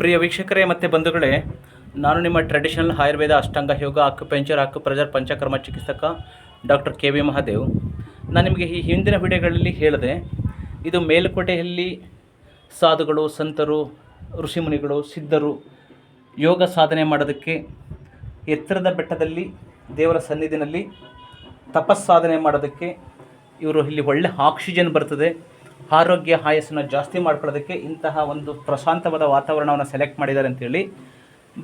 ಪ್ರಿಯ ವೀಕ್ಷಕರೇ, ಮತ್ತು ಬಂಧುಗಳೇ, ನಾನು ನಿಮ್ಮ traditional Ayurveda Ashtanga yoga acupuncture acupressure Panchakarma ಚಿಕಿತ್ಸಕ ಡಾಕ್ಟರ್ ಕೆ ವಿ ಮಹಾದೇವ್. ನಾನು ನಿಮಗೆ ಈ ಹಿಂದಿನ ವಿಡಿಯೋಗಳಲ್ಲಿ ಹೇಳಿದೆ, ಇದು ಮೇಲುಕೋಟೆಯಲ್ಲಿ ಸಾಧುಗಳು, ಸಂತರು, ಋಷಿಮುನಿಗಳು, ಸಿದ್ಧರು ಯೋಗ ಸಾಧನೆ ಮಾಡೋದಕ್ಕೆ ಎತ್ತರದ ಬೆಟ್ಟದಲ್ಲಿ, ದೇವರ ಸನ್ನಿಧಿನಲ್ಲಿ ತಪಸ್ಸಾಧನೆ ಮಾಡೋದಕ್ಕೆ ಇವರು ಇಲ್ಲಿ ಒಳ್ಳೆ ಆಕ್ಸಿಜನ್ ಬರ್ತದೆ. ಆರೋಗ್ಯ ಆಯಸ್ಸನ್ನು ಜಾಸ್ತಿ ಮಾಡ್ಕೊಳ್ಳೋದಕ್ಕೆ ಇಂತಹ ಒಂದು ಪ್ರಶಾಂತವಾದ ವಾತಾವರಣವನ್ನು ಸೆಲೆಕ್ಟ್ ಮಾಡಿದ್ದಾರೆ ಅಂತೇಳಿ.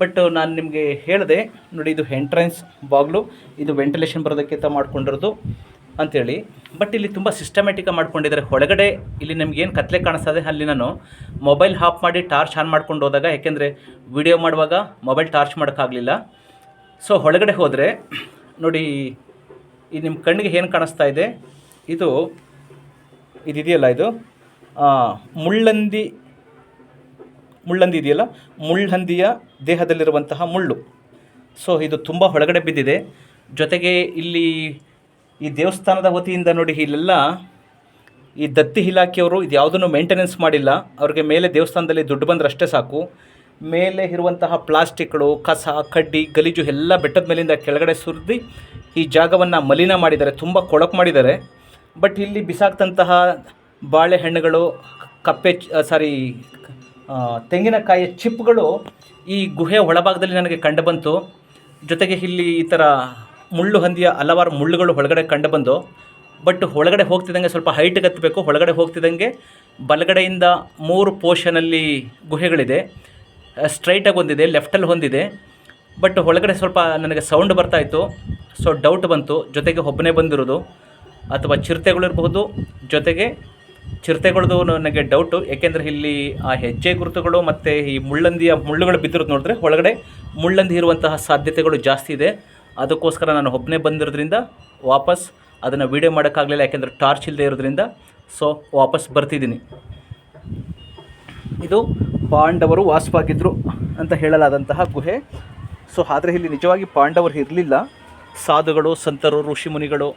ಬಟ್ ನಾನು ನಿಮಗೆ ಹೇಳಿದೆ, ನೋಡಿ ಇದು ಎಂಟ್ರೆನ್ಸ್ ಬಾಗ್ಲು, ಇದು ವೆಂಟಿಲೇಷನ್ ಬರೋದಕ್ಕೆ ಅಂತ ಮಾಡ್ಕೊಂಡಿರೋದು ಅಂಥೇಳಿ ಬಟ್ ಇಲ್ಲಿ ತುಂಬ ಸಿಸ್ಟಮ್ಯಾಟಿಕಾಗಿ ಮಾಡ್ಕೊಂಡಿದ್ದಾರೆ. ಒಳಗಡೆ ಇಲ್ಲಿ ನಮ್ಗೆ ಏನು ಕತ್ಲೆ ಕಾಣಿಸ್ತದೆ, ಅಲ್ಲಿ ನಾನು ಮೊಬೈಲ್ ಆಫ್ ಮಾಡಿ ಟಾರ್ಚ್ ಆನ್ ಮಾಡ್ಕೊಂಡು ಹೋದಾಗ, ಯಾಕೆಂದರೆ ವಿಡಿಯೋ ಮಾಡುವಾಗ ಮೊಬೈಲ್ ಟಾರ್ಚ್ ಮಾಡೋಕ್ಕಾಗಲಿಲ್ಲ. ಸೊ ಒಳಗಡೆ ಹೋದರೆ, ನೋಡಿ ಈ ನಿಮ್ಮ ಕಣ್ಣಿಗೆ ಏನು ಕಾಣಿಸ್ತಾ ಇದೆ, ಇದು ಇದಿದೆಯಲ್ಲ ಇದು? ಮುಳ್ಳಂದಿ ಮುಳ್ಳಂದಿ ಇದೆಯಲ್ಲ? ಮುಳ್ಳಂದಿಯ ದೇಹದಲ್ಲಿರುವಂತಹ ಮುಳ್ಳು. ಸೊ ಇದು ತುಂಬ ಹೊರಗಡೆ ಬಿದ್ದಿದೆ. ಜೊತೆಗೆ ಇಲ್ಲಿ ಈ ದೇವಸ್ಥಾನದ ವತಿಯಿಂದ ನೋಡಿ ಇಲ್ಲೆಲ್ಲ ಈ ದತ್ತಿ ಇಲಾಖೆಯವರು ಇದು ಯಾವುದನ್ನು ಮೇಂಟೆನೆನ್ಸ್ ಮಾಡಿಲ್ಲ. ಅವ್ರಿಗೆ ಮೇಲೆ ದೇವಸ್ಥಾನದಲ್ಲಿ ದುಡ್ಡು ಬಂದರೆ ಅಷ್ಟೇ ಸಾಕು. ಮೇಲೆ ಇರುವಂತಹ ಪ್ಲಾಸ್ಟಿಕ್ಗಳು, ಕಸ, ಕಡ್ಡಿ, ಗಲೀಜು ಎಲ್ಲ ಬೆಟ್ಟದ ಮೇಲಿಂದ ಕೆಳಗಡೆ ಸುರಿದು ಈ ಜಾಗವನ್ನು ಮಲಿನ ಮಾಡಿದ್ದಾರೆ. ತುಂಬ ಕೊಳಕು ಮಾಡಿದ್ದಾರೆ. ಬಟ್ ಇಲ್ಲಿ ಬಿಸಾಕ್ತಂತಹ ಬಾಳೆಹಣ್ಣುಗಳು ಕಪ್ಪೆ ಸಾರಿ ತೆಂಗಿನಕಾಯಿಯ ಚಿಪ್ಗಳು ಈ ಗುಹೆಯ ಒಳಭಾಗದಲ್ಲಿ ನನಗೆ ಕಂಡುಬಂತು. ಜೊತೆಗೆ ಇಲ್ಲಿ ಈ ಥರ ಮುಳ್ಳು ಹಂದಿಯ ಹಲವಾರು ಮುಳ್ಳುಗಳು ಒಳಗಡೆ ಕಂಡುಬಂದು. ಬಟ್ ಒಳಗಡೆ ಹೋಗ್ತಿದ್ದಂಗೆ ಸ್ವಲ್ಪ ಹೈಟ್ ಹತ್ತಬೇಕು ಒಳಗಡೆ ಹೋಗ್ತಿದ್ದಂಗೆ ಬಲಗಡೆಯಿಂದ ಮೂರು ಪೋರ್ಷನಲ್ಲಿ ಗುಹೆಗಳಿದೆ. ಸ್ಟ್ರೈಟಾಗಿ ಒಂದಿದೆ ಲೆಫ್ಟಲ್ಲಿ ಹೊಂದಿದೆ ಬಟ್ ಒಳಗಡೆ ಸ್ವಲ್ಪ ನನಗೆ ಸೌಂಡ್ ಬರ್ತಾಯಿತ್ತು ಸೊ ಡೌಟ್ ಬಂತು. ಜೊತೆಗೆ ಒಬ್ಬನೇ ಬಂದಿರೋದು. ಅಥವಾ ಚಿರತೆಗಳಿರಬಹುದು ಜೊತೆಗೆ ಚಿರತೆಗಳದ್ದು ನನಗೆ ಡೌಟು ಏಕೆಂದರೆ ಇಲ್ಲಿ ಆ ಹೆಜ್ಜೆ ಗುರುತುಗಳು ಮತ್ತು ಈ ಮುಳ್ಳಂದಿಯ ಮುಳ್ಳುಗಳು ಬಿದ್ದಿರೋದು ನೋಡಿದ್ರೆ ಒಳಗಡೆ ಮುಳ್ಳಂದಿ ಇರುವಂತಹ ಸಾಧ್ಯತೆಗಳು ಜಾಸ್ತಿ ಇದೆ. ಅದಕ್ಕೋಸ್ಕರ ನಾನು ಒಬ್ಬನೇ ಬಂದಿರೋದ್ರಿಂದ ವಾಪಸ್ ಅದನ್ನು ವೀಡಿಯೋ ಮಾಡೋಕ್ಕಾಗಲಿಲ್ಲ, ಯಾಕೆಂದರೆ ಟಾರ್ಚ್ ಇಲ್ಲದೆ ಇರೋದ್ರಿಂದ. ಸೊ ವಾಪಸ್ ಬರ್ತಿದ್ದೀನಿ. ಇದು ಪಾಂಡವರು ವಾಸವಾಗಿದ್ದರು ಅಂತ ಹೇಳಲಾದಂತಹ ಗುಹೆ. ಸೊ ಆದರೆ ಇಲ್ಲಿ ನಿಜವಾಗಿ ಪಾಂಡವರು ಇರಲಿಲ್ಲ. ಸಾಧುಗಳು, ಸಂತರು ಋಷಿಮುನಿಗಳು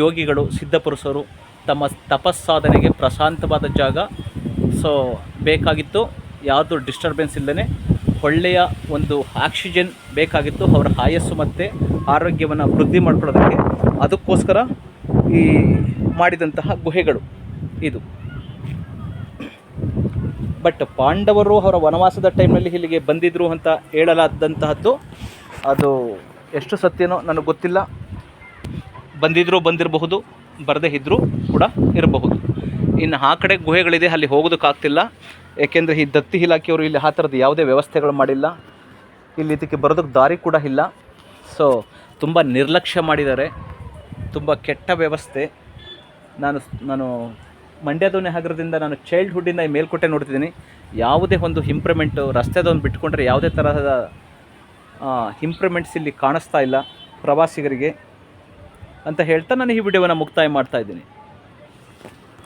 ಯೋಗಿಗಳು ಸಿದ್ಧಪುರುಷರು ತಮ್ಮ ತಪಸ್ಸಾಧನೆಗೆ ಪ್ರಶಾಂತವಾದ ಜಾಗ. ಸೊ ಬೇಕಾಗಿತ್ತು, ಯಾವುದು ಡಿಸ್ಟರ್ಬೆನ್ಸ್ ಇಲ್ಲದೇ ಒಳ್ಳೆಯ ಒಂದು ಆಕ್ಸಿಜನ್ ಬೇಕಾಗಿತ್ತು, ಅವರ ಆಯಸ್ಸು ಮತ್ತು ಆರೋಗ್ಯವನ್ನು ವೃದ್ಧಿ ಮಾಡ್ಕೊಳ್ಳೋದಕ್ಕೆ. ಅದಕ್ಕೋಸ್ಕರ ಈ ಮಾಡಿದಂತಹ ಗುಹೆಗಳು ಇದು. ಬಟ್ ಪಾಂಡವರು ಅವರ ವನವಾಸದ ಟೈಮ್ನಲ್ಲಿ ಇಲ್ಲಿಗೆ ಬಂದಿದ್ದರು ಅಂತ ಹೇಳಲಾದಂತಹದ್ದು, ಅದು ಎಷ್ಟು ಸತ್ಯನೋ ನನಗೆ ಗೊತ್ತಿಲ್ಲ. ಬಂದಿದ್ದರೂ ಬಂದಿರಬಹುದು, ಬರದೇ ಇದ್ದರೂ ಕೂಡ ಇರಬಹುದು. ಇನ್ನು ಆ ಕಡೆ ಗುಹೆಗಳಿದೆ, ಅಲ್ಲಿ ಹೋಗೋದಕ್ಕಾಗ್ತಿಲ್ಲ ಏಕೆಂದರೆ ಈ ದತ್ತಿ ಇಲಾಖೆಯವರು ಇಲ್ಲಿ ಆ ಥರದ್ದು ಯಾವುದೇ ವ್ಯವಸ್ಥೆಗಳು ಮಾಡಿಲ್ಲ. ಇಲ್ಲಿ ಇದಕ್ಕೆ ಬರೋದಕ್ಕೆ ದಾರಿ ಕೂಡ ಇಲ್ಲ. ಸೊ ತುಂಬ ನಿರ್ಲಕ್ಷ್ಯ ಮಾಡಿದ್ದಾರೆ. ತುಂಬ ಕೆಟ್ಟ ವ್ಯವಸ್ಥೆ. ನಾನು ನಾನು ಮಂಡ್ಯದವನೇ ಆಗಿರೋದ್ರಿಂದ ನಾನು ಚೈಲ್ಡ್ಹುಡ್ಡಿಂದ ಈ ಮೇಲ್ಕೋಟೆ ನೋಡ್ತಿದ್ದೀನಿ. ಯಾವುದೇ ಒಂದು ಇಂಪ್ರೂವ್ಮೆಂಟು ರಸ್ತೆದೊಂದು ಬಿಟ್ಕೊಂಡ್ರೆ ಯಾವುದೇ ತರಹದ ಇಂಪ್ರೂವ್ಮೆಂಟ್ಸ್ ಇಲ್ಲಿ ಕಾಣಿಸ್ತಾ ಇಲ್ಲ ಪ್ರವಾಸಿಗರಿಗೆ. ಅಂತ ಹೇಳ್ತಾ ನಾನು ಈ ವಿಡಿಯೋವನ್ನು ಮುಕ್ತಾಯ ಮಾಡ್ತಾ ಇದ್ದೀನಿ.